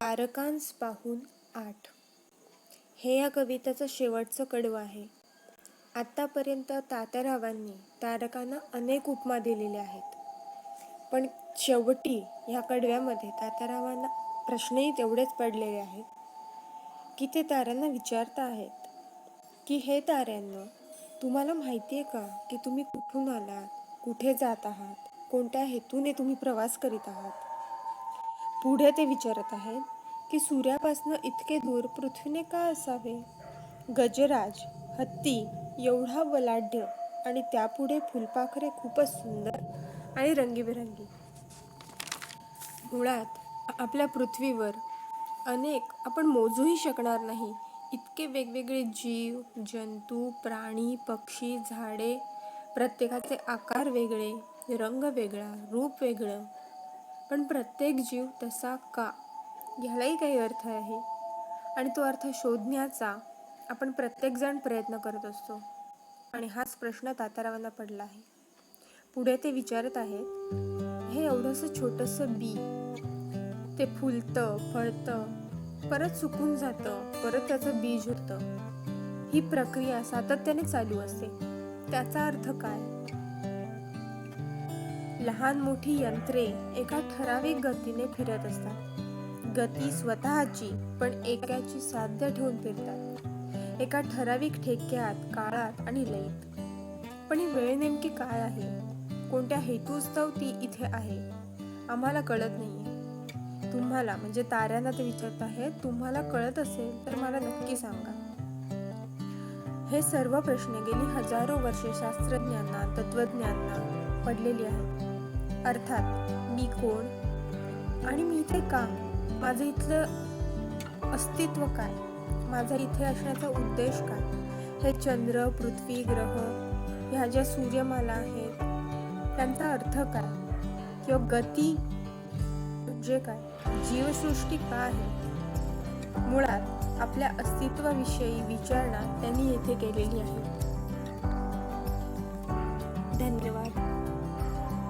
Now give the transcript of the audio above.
तारकांस पाहून आठ. हे या कवितेचं शेवटचं कडवं आहे. आत्तापर्यंत तात्यारावांनी तारकांना अनेक उपमा दिलेल्या आहेत. पण शेवटी ह्या कडव्यामध्ये तात्यारावांना प्रश्नही तेवढेच पडलेले आहेत की ते ताऱ्यांना विचारता आहेत की हे ताऱ्यांना तुम्हाला माहिती आहे का की तुम्ही कुठून आलात? कुठे जात आहात? कोणत्या हेतूने तुम्ही प्रवास करीत आहात? पुढे ते विचारत आहेत की सूर्यापासनं इतके दूर पृथ्वीने का असावे? गजराज हत्ती एवढा बलाढ्य आणि त्यापुढे फुलपाखरे खूपच सुंदर आणि रंगीबेरंगी. मुळात आपल्या पृथ्वीवर अनेक आपण मोजूही शकणार नाही. इतके वेगवेगळे जीव जंतू प्राणी पक्षी झाडे प्रत्येकाचे आकार वेगळे रंग वेगळा रूप वेगळं. पण प्रत्येक जीव तसा का? ह्यालाही काही अर्थ आहे. आणि तो अर्थ शोधण्याचा आपण प्रत्येकजण प्रयत्न करत असतो. आणि हाच प्रश्न तातारावांना पडला आहे. पुढे ते विचारत आहेत हे एवढंसं छोटंसं बी ते फुलतं फळतं परत सुकून जातं परत त्याचं बीज होतं. ही प्रक्रिया सातत्याने चालू असते. त्याचा अर्थ काय? लहान मोठी यंत्रे एका ठराविक गतीने फिरत असतात. गती स्वतःची पण एकाची साध्य ठेवून फिरतात. एका ठराविक ठेक्यात काळात आणि लयीत. पण ही वेळ नेमकी काय आहे? कोणत्या हेतूस्तव ती इथे आहे? आम्हाला कळत नाही तुम्हाला म्हणजे ताऱ्यांना ते विचारत आहे तुम्हाला कळत असेल तर मला नक्की सांगा. हे सर्व प्रश्न गेली हजारो वर्षे शास्त्रज्ञांना तत्वज्ञांना पडलेली आहेत. अर्थात मी कोण आणि मी इथे का? माझं इथलं अस्तित्व काय? माझा इथे असण्याचा उद्देश काय? हे चंद्र पृथ्वी ग्रह ह्या ज्या सूर्यमाला आहेत त्यांचा अर्थ काय? किंवा गती म्हणजे काय? जीवसृष्टी काय आहे? मुळात आपल्या अस्तित्वाविषयी विचारणा त्यांनी येथे केलेली आहे. धन्यवाद.